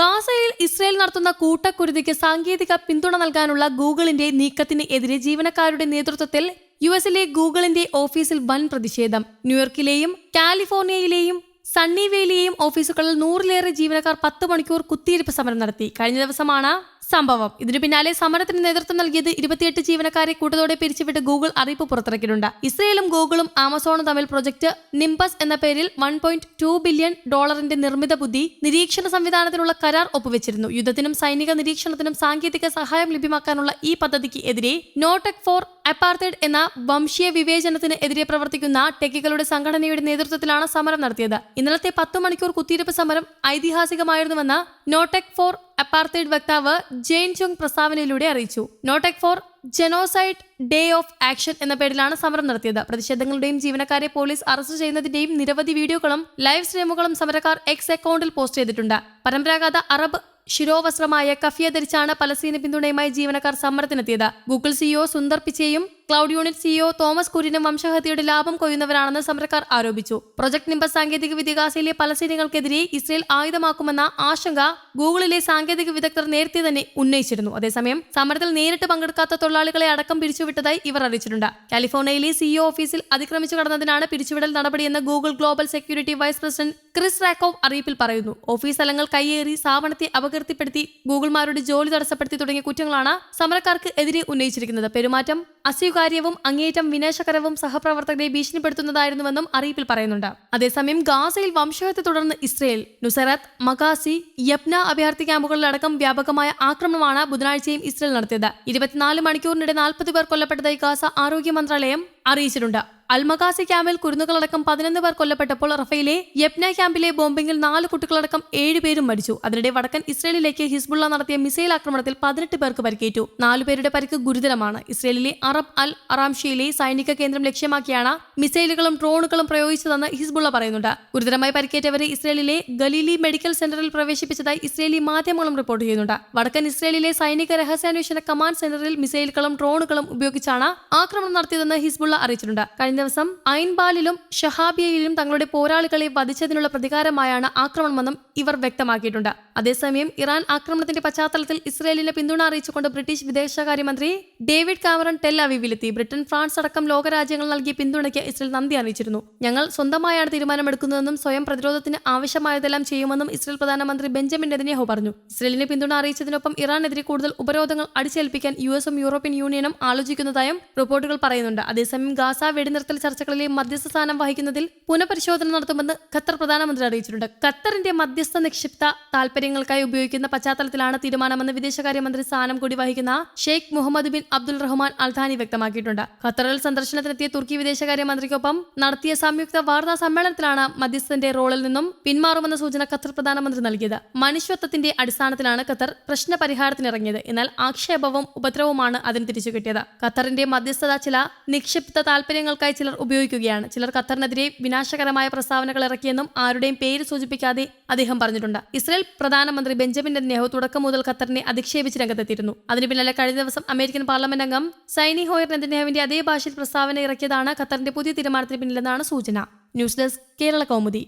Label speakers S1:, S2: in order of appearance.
S1: ഗാസയിൽ ഇസ്രയേൽ നടത്തുന്ന കൂട്ടക്കുരുതിക്ക് സാങ്കേതിക പിന്തുണ നൽകാനുള്ള ഗൂഗിളിന്റെ നീക്കത്തിന് എതിരെ ജീവനക്കാരുടെ നേതൃത്വത്തിൽ യു എസിലെ ഗൂഗിളിന്റെ ഓഫീസിൽ വൻ പ്രതിഷേധം. ന്യൂയോർക്കിലെയും കാലിഫോർണിയയിലെയും സണ്ണിവേലിയെയും ഓഫീസുകളിൽ നൂറിലേറെ ജീവനക്കാർ പത്ത് മണിക്കൂർ കുത്തിയിരിപ്പ് സമരം നടത്തി. കഴിഞ്ഞ ദിവസമാണ് സംഭവം. ഇതിനു പിന്നാലെ സമരത്തിന് നേതൃത്വം നൽകിയത് ഇരുപത്തിയെട്ട് ജീവനക്കാരെ കൂട്ടത്തോടെ പിരിച്ചുവിട്ട് ഗൂഗിൾ അറിയിപ്പ് പുറത്തിറക്കിയിട്ടുണ്ട്. ഇസ്രയേലും ഗൂഗിളും ആമസോണും തമ്മിൽ പ്രൊജക്ട് നിംബസ് എന്ന പേരിൽ വൺ ബില്യൺ ഡോളറിന്റെ നിർമ്മിത ബുദ്ധി നിരീക്ഷണ സംവിധാനത്തിനുള്ള കരാർ ഒപ്പുവെച്ചിരുന്നു. യുദ്ധത്തിനും സൈനിക നിരീക്ഷണത്തിനും സാങ്കേതിക സഹായം ലഭ്യമാക്കാനുള്ള ഈ പദ്ധതിക്ക് എതിരെ നോടെക് ഫോർ അപ്പാർത്തേഡ് എന്ന വംശീയ വിവേചനത്തിന് എതിരെ പ്രവർത്തിക്കുന്ന ടെക്കികളുടെ സംഘടനയുടെ നേതൃത്വത്തിലാണ് സമരം നടത്തിയത്. ഇന്നലത്തെ പത്തു മണിക്കൂർ കുത്തിയിരുപ്പ് സമരം ഐതിഹാസികമായിരുന്നുവെന്ന് നോടെക് ഫോർ അപ്പാർത്തൈഡ് വക്താവ് ജെയിൻ ചുങ് പ്രസ്താവനയിലൂടെ അറിയിച്ചു. No tech for genocide day of action എന്ന പേരിലാണ് സമരം നടത്തിയത്. പ്രതിഷേധങ്ങളുടെയും ജീവനക്കാരെ പോലീസ് അറസ്റ്റ് ചെയ്യുന്നതിന്റെയും നിരവധി വീഡിയോകളും ലൈവ് സ്ട്രീമുകളും സമരക്കാർ എക്സ് അക്കൗണ്ടിൽ പോസ്റ്റ് ചെയ്തിട്ടുണ്ട്. പരമ്പരാഗത അറബ് ശിരോവസ്ത്രമായ കഫിയ ധരിച്ചാണ് പലസ്തീന പിന്തുണയുമായി ജീവനക്കാർ സമരത്തിനെത്തിയത്. ഗൂഗിൾ സിഇഒ സുന്ദർ പിച്ചയും ക്ലൗഡ് യൂണിറ്റ് സിഇഒ തോമസ് കുര്യനും വംശഹത്യയുടെ ലാഭം കൊയ്യുന്നവരാണെന്ന് സമരക്കാർ ആരോപിച്ചു. പ്രൊജക്ട് നിമ്പ സാങ്കേതിക വിദ്യ ഗാസയിലെ പലസ്തീനികൾക്കെതിരെ ഇസ്രയേൽ ആയുധമാക്കുമെന്ന ആശങ്ക ഗൂഗിളിലെ സാങ്കേതിക വിദഗ്ധർ നേരത്തെ തന്നെ ഉന്നയിച്ചിരുന്നു. അതേസമയം സമരത്തിൽ നേരിട്ട് പങ്കെടുക്കാത്ത തൊഴിലാളികളെ അടക്കം പിരിച്ചുവിട്ടതായി ഇവർ അറിയിച്ചിട്ടുണ്ട്. കാലിഫോർണിയയിലെ സിഇഒ ഓഫീസിൽ അതിക്രമിച്ചു കടന്നതിനാണ് പിരിച്ചുവിടൽ നടപടിയെന്ന് Google global security vice president Chris Rackow അറിയിപ്പിൽ പറയുന്നു. ഓഫീസ് സ്ഥലങ്ങൾ കൈയേറി സ്ഥാപനത്തെ അപകീർത്തിപ്പെടുത്തി ഗൂഗിൾമാരുടെ ജോലി തടസ്സപ്പെടുത്തി തുടങ്ങിയ കുറ്റങ്ങളാണ് സമരക്കാർക്ക് എതിരെ ഉന്നയിച്ചിരിക്കുന്നത്. പെരുമാറ്റം അസ്വീകാര്യവും അങ്ങേയറ്റം വിനാശകരവും സഹപ്രവർത്തകരെ ഭീഷണിപ്പെടുത്തുന്നതായിരുന്നുവെന്നും അറിയിപ്പിൽ പറയുന്നുണ്ട്. അതേസമയം ഗാസയിൽ വംശഹത്യ തുടർന്ന് ഇസ്രയേൽ നുസറത്ത് മഗാസി യപ്ന അഭയാർത്ഥി ക്യാമ്പുകളിലടക്കം വ്യാപകമായ ആക്രമണമാണ് ബുധനാഴ്ചയും ഇസ്രയേൽ നടത്തിയത്. ഇരുപത്തിനാല് മണിക്കൂറിനിടെ നാൽപ്പത് പേർ കൊല്ലപ്പെട്ടതായി ഗാസ ആരോഗ്യ മന്ത്രാലയം അറിയിച്ചിട്ടുണ്ട്. അൽമഗാസി ക്യാമ്പിൽ കുരുന്നുകളടക്കം പതിനൊന്ന് പേർ കൊല്ലപ്പെട്ടപ്പോൾ റഫയിലെ യപ്ന ക്യാമ്പിലെ ബോംബിംഗിൽ നാല് കുട്ടികളടക്കം ഏഴ് പേരും മരിച്ചു. അതിനിടെ വടക്കൻ ഇസ്രയേലിലേക്ക് ഹിസ്ബുള്ള നടത്തിയ മിസൈൽ ആക്രമണത്തിൽ പതിനെട്ട് പേർക്ക് പരിക്കേറ്റു. നാലു പേരുടെ പരിക്ക് ഗുരുതരമാണ്. ഇസ്രയേലിലെ അറബ് അൽ അറാംഷിയിലെ സൈനിക കേന്ദ്രം ലക്ഷ്യമാക്കിയാണ് മിസൈലുകളും ഡ്രോണുകളും പ്രയോഗിച്ചതെന്ന് ഹിസ്ബുള്ള പറയുന്നുണ്ട്. ഗുരുതരമായി പരിക്കേറ്റവരെ ഇസ്രയേലിലെ ഗലീലി മെഡിക്കൽ സെന്ററിൽ പ്രവേശിപ്പിച്ചതായി ഇസ്രയേലി മാധ്യമങ്ങളും റിപ്പോർട്ട് ചെയ്യുന്നുണ്ട്. വടക്കൻ ഇസ്രയേലിലെ സൈനിക രഹസ്യാന്വേഷണ കമാൻഡ് സെന്ററിൽ മിസൈലുകളും ഡ്രോണുകളും ഉപയോഗിച്ചാണ് ആക്രമണം നടത്തിയതെന്ന് ഹിസ്ബുള്ള അറിയിച്ചിട്ടുണ്ട്. കഴിഞ്ഞ ദിവസം ഐൻബാലിലും ഷഹാബിയയിലും തങ്ങളുടെ പോരാളികളെ വധിച്ചതിനുള്ള പ്രതികാരമായാണ് ആക്രമണമെന്നും ഇവർ വ്യക്തമാക്കിയിട്ടുണ്ട്. അതേസമയം ഇറാൻ ആക്രമണത്തിന്റെ പശ്ചാത്തലത്തിൽ ഇസ്രയേലിന് പിന്തുണ അറിയിച്ചുകൊണ്ട് ബ്രിട്ടീഷ് വിദേശകാര്യമന്ത്രി ഡേവിഡ് കാമറൺ ടെൽ അവീവിലെത്തി. ബ്രിട്ടൻ ഫ്രാൻസ് അടക്കം ലോകരാജ്യങ്ങൾ നൽകിയ പിന്തുണയ്ക്ക് ഇസ്രയേൽ നന്ദി അറിയിച്ചിരുന്നു. ഞങ്ങൾ സ്വന്തമായാണ് തീരുമാനമെടുക്കുന്നതെന്നും സ്വയം പ്രതിരോധത്തിന് ആവശ്യമായതെല്ലാം ചെയ്യുമെന്നും ഇസ്രയേൽ പ്രധാനമന്ത്രി ബെഞ്ചമിൻ നെതന്യാഹു പറഞ്ഞു. ഇസ്രയേലിനെ പിന്തുണ അറിയിച്ചതിനൊപ്പം ഇറാനെതിരെ കൂടുതൽ ഉപരോധങ്ങൾ അടിച്ചേൽപ്പിക്കാൻ യു എസും യൂറോപ്യൻ യൂണിയനും ആലോചിക്കുന്നതായും റിപ്പോർട്ടുകൾ പറയുന്നുണ്ട്. അതേസമയം ഗാസ വെടിനിർത്തൽ ചർച്ചകളിലെ മധ്യസ്ഥ സ്ഥാനം വഹിക്കുന്നതിൽ പുനഃപരിശോധന നടത്തുമെന്ന് ഖത്തർ പ്രധാനമന്ത്രി അറിയിച്ചിട്ടുണ്ട്. ഖത്തറിന്റെ മധ്യസ്ഥ നിക്ഷിപ്ത താൽപര്യങ്ങൾക്കായി ഉപയോഗിക്കുന്ന പശ്ചാത്തലത്തിലാണ് തീരുമാനമെന്ന് വിദേശകാര്യമന്ത്രി സ്ഥാനം കൂടി വഹിക്കുന്ന Sheikh Mohammed bin Abdul Rahman Al Thani വ്യക്തമാക്കിയിട്ടുണ്ട്. ഖത്തറിൽ സന്ദർശനത്തിനെത്തിയ തുർക്കി വിദേശകാര്യമന്ത്രിക്കൊപ്പം നടത്തിയ സംയുക്ത വാർത്താ സമ്മേളനത്തിലാണ് മധ്യസ്ഥന്റെ റോളിൽ നിന്നും പിന്മാറുമെന്ന സൂചന ഖത്തർ പ്രധാനമന്ത്രി നൽകിയത്. മനുഷ്യത്വത്തിന്റെ അടിസ്ഥാനത്തിലാണ് ഖത്തർ പ്രശ്ന പരിഹാരത്തിനിറങ്ങിയത് എന്നാൽ ആക്ഷേപവും ഉപദ്രവവുമാണ് അതിന് തിരിച്ചു കിട്ടിയത് ഖത്തറിന്റെ മധ്യസ്ഥത ചില നിക്ഷിപ്ത താൽപര്യങ്ങൾക്കായി ചിലർ ഉപയോഗിക്കുകയാണ്. ചിലർ ഖത്തറിനെതിരെ വിനാശകരമായ പ്രസ്താവനകൾ ഇറക്കിയെന്നും ആരുടെയും പേര് സൂചിപ്പിക്കാതെ അദ്ദേഹം പറഞ്ഞിട്ടുണ്ട്. ഇസ്രായേൽ പ്രധാനമന്ത്രി ബെഞ്ചമിൻ നെഹ്റു തുടക്കം മുതൽ ഖത്തറിനെ അധിക്ഷേപിച്ച് രംഗത്തെത്തിയിരുന്നു. അതിന് പിന്നാലെ കഴിഞ്ഞ ദിവസം അമേരിക്കൻ പാർലമെന്റ് അംഗം സൈനി ഹോയർ നെതന്യാഹുവിന്റെ അതേ ഭാഷയിൽ പ്രസ്താവന ഇറക്കിയതാണ് ഖത്തറിന്റെ പുതിയ തീരുമാനത്തിന് പിന്നിലെന്നാണ് സൂചന. News desk Kerala Kaumudi.